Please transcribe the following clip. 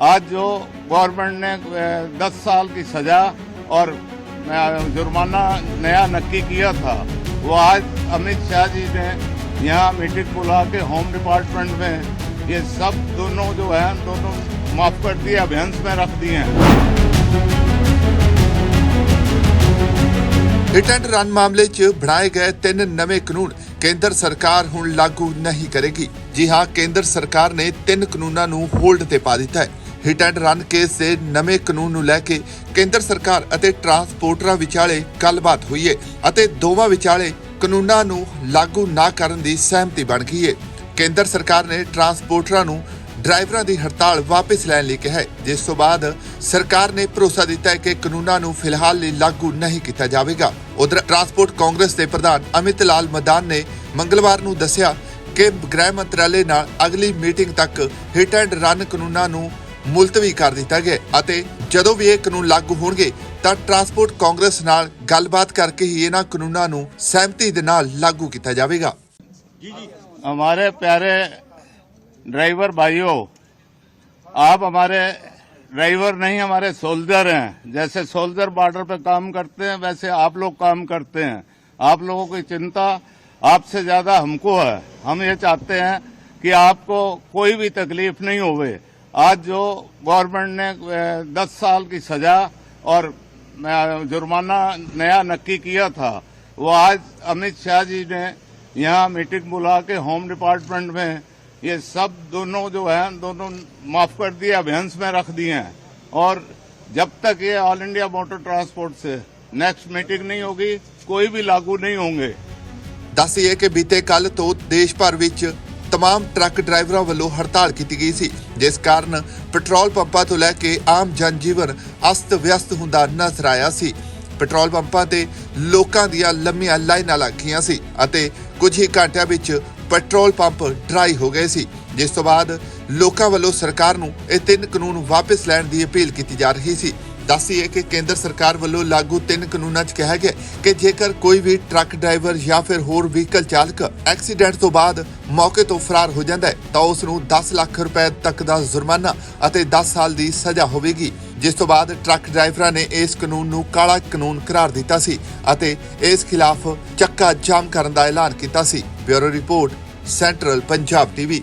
आज जो गवर्नमेंट ने दस साल की सजा और अ, जुर्माना नया नक्की किया था वो आज अमित शाह जी ने यहाँ मीटिंग बुला के होम डिपार्टमेंट में ये सब दोनों जो है दोनों माफ कर दिए अभियंस में रख दिए हैं ਹਿੱਟ ਐਂਡ ਰਨ ਮਾਮਲੇ 'ਚ ਬਣਾਏ ਗਏ ਤਿੰਨ ਨਵੇਂ ਕਾਨੂੰਨ ਕੇਂਦਰ ਸਰਕਾਰ ਹੁਣ ਲਾਗੂ ਨਹੀਂ ਕਰੇਗੀ ਜੀ ਹਾਂ ਕੇਂਦਰ ਸਰਕਾਰ ਨੇ ਤਿੰਨ ਕਾਨੂੰਨਾਂ ਨੂੰ ਹੋਲਡ ਤੇ ਪਾ ਦਿੱਤਾ ਹੈ ਹਿਟ ਐਂਡ ਰਨ ਕੇਸ ਦੇ ਨਵੇਂ ਕਾਨੂੰਨ ਨੂੰ ਲੈ ਕੇ ਕੇਂਦਰ ਸਰਕਾਰ ਅਤੇ ਟਰਾਂਸਪੋਰਟਰਾਂ ਵਿਚਾਲੇ ਗੱਲਬਾਤ ਹੋਈ ਹੈ ਅਤੇ ਦੋਵਾਂ ਵਿਚਾਲੇ ਕਾਨੂੰਨਾਂ ਨੂੰ ਲਾਗੂ ਨਾ ਕਰਨ ਦੀ ਸਹਿਮਤੀ ਬਣ ਗਈ ਹੈ ਕੇਂਦਰ ਸਰਕਾਰ ਨੇ ਟਰਾਂਸਪੋਰਟਰਾਂ ਨੂੰ ਡਰਾਈਵਰਾਂ ਦੀ ਹੜਤਾਲ ਵਾਪਸ ਲੈਣ ਲਈ ਕਿਹਾ ਜਿਸ ਤੋਂ ਬਾਅਦ ਸਰਕਾਰ ਨੇ ਭਰੋਸਾ ਦਿੱਤਾ ਹੈ ਕਿ ਕਾਨੂੰਨਾਂ ਨੂੰ ਫਿਲਹਾਲ ਲਈ ਲਾਗੂ ਨਹੀਂ ਕੀਤਾ ਜਾਵੇਗਾ। ਉਧਰ ਟਰਾਂਸਪੋਰਟ ਕਾਂਗਰਸ ਦੇ ਪ੍ਰਧਾਨ ਅਮਿਤ ਲਾਲ ਮਦਾਨ ਨੇ ਮੰਗਲਵਾਰ ਨੂੰ ਦੱਸਿਆ ਕਿ ਗ੍ਰਹਿ ਮੰਤਰਾਲੇ ਨਾਲ ਅਗਲੀ ਮੀਟਿੰਗ ਤੱਕ ਹਿਟ ਐਂਡ ਰਨ ਕਾਨੂੰਨਾਂ ਨੂੰ ਮੁਲਤਵੀ ਕਰ ਦਿੱਤਾ ਗਿਆ ਹੈ ਅਤੇ ਜਦੋਂ ਵੀ ਇਹ ਕਾਨੂੰਨ ਲਾਗੂ ਹੋਣਗੇ ਤਾਂ ਟਰਾਂਸਪੋਰਟ ਕਾਂਗਰਸ ਨਾਲ ਗੱਲਬਾਤ ਕਰਕੇ ਹੀ ਇਹਨਾਂ ਕਾਨੂੰਨਾਂ ਨੂੰ ਸਹਿਮਤੀ ਦੇ ਨਾਲ ਲਾਗੂ ਕੀਤਾ ਜਾਵੇਗਾ हमारे प्यारे ड्राइवर भाइयों आप हमारे ड्राइवर नहीं हमारे सोल्जर हैं जैसे सोल्जर बॉर्डर पे काम करते हैं वैसे आप लोग काम करते हैं आप लोगों की चिंता आपसे ज्यादा हमको है हम ये चाहते हैं कि आपको कोई भी तकलीफ नहीं होवे आज जो गवर्नमेंट ने दस साल की सजा और अ, जुर्माना नया नक्की किया था वो आज अमित शाह जी ने यहाँ मीटिंग बुला के होम डिपार्टमेंट में ये सब दोनों जो है दोनों माफ कर दिए अभियंस में रख दिए हैं और जब तक ये ऑल इंडिया मोटर ट्रांसपोर्ट से नेक्स्ट मीटिंग नहीं होगी कोई भी लागू नहीं होंगे ਦੱਸੀਏ ਕਿ ਬੀਤੇ ਕੱਲ ਤੋਂ ਦੇਸ਼ ਭਰ ਵਿੱਚ तमाम ਟਰੱਕ ਡਰਾਈਵਰਾਂ ਵੱਲੋਂ ਹੜਤਾਲ ਕੀਤੀ ਗਈ ਸੀ ਜਿਸ ਕਾਰਨ ਪੈਟਰੋਲ ਪੰਪਾਂ ਤੋਂ ਲੈ ਕੇ ਆਮ ਜਨਜੀਵਨ ਅਸਤ-ਵਿਅਸਤ ਹੁੰਦਾ ਨਜ਼ਰ ਆਇਆ ਸੀ ਪੈਟਰੋਲ ਪੰਪਾਂ ਤੇ ਲੋਕਾਂ ਦੀਆਂ ਲੰਮੀਆਂ ਲਾਈਨਾਂ ਲੱਗੀਆਂ ਸੀ ਅਤੇ ਕੁਝ ਹੀ ਘੰਟਿਆਂ ਵਿੱਚ ਪੈਟਰੋਲ ਪੰਪ ਡਰਾਈ ਹੋ ਗਏ ਸੀ ਜਿਸ ਤੋਂ ਬਾਅਦ ਲੋਕਾਂ ਵੱਲੋਂ ਸਰਕਾਰ ਨੂੰ ਇਹ ਤਿੰਨ ਕਾਨੂੰਨ ਵਾਪਸ ਲੈਣ ਦੀ ਅਪੀਲ ਕੀਤੀ ਜਾ ਰਹੀ ਸੀ ਦੱਸੀਏ ਕਿ ਕੇਂਦਰ ਸਰਕਾਰ ਵੱਲੋਂ ਲਾਗੂ ਤਿੰਨ ਕਾਨੂੰਨਾਂ 'ਚ ਕਿਹਾ ਗਿਆ ਕਿ ਜੇਕਰ ਕੋਈ ਵੀ ਟਰੱਕ ਡਰਾਈਵਰ ਜਾਂ ਫਿਰ ਹੋਰ ਵਹੀਕਲ ਚਾਲਕ ਐਕਸੀਡੈਂਟ ਤੋਂ ਬਾਅਦ ਮੌਕੇ ਤੋਂ ਫਰਾਰ ਹੋ ਜਾਂਦਾ ਹੈ, ਤਾਂ ਉਸ ਨੂੰ 10 ਲੱਖ ਰੁਪਏ ਤੱਕ ਦਾ ਜੁਰਮਾਨਾ ਅਤੇ 10 ਸਾਲ ਦੀ ਸਜ਼ਾ ਹੋਵੇਗੀ। ਜਿਸ ਤੋਂ ਬਾਅਦ ਟਰੱਕ ਡਰਾਈਵਰਾਂ ਨੇ ਇਸ ਕਾਨੂੰਨ ਨੂੰ ਕਾਲਾ ਕਾਨੂੰਨ ਕਰਾਰ ਦਿੱਤਾ ਸੀ ਅਤੇ ਇਸ ਖਿਲਾਫ ਚੱਕਾ ਜਾਮ ਕਰਨ ਦਾ ਐਲਾਨ ਕੀਤਾ ਸੀ। Bureau report, central Punjab TV.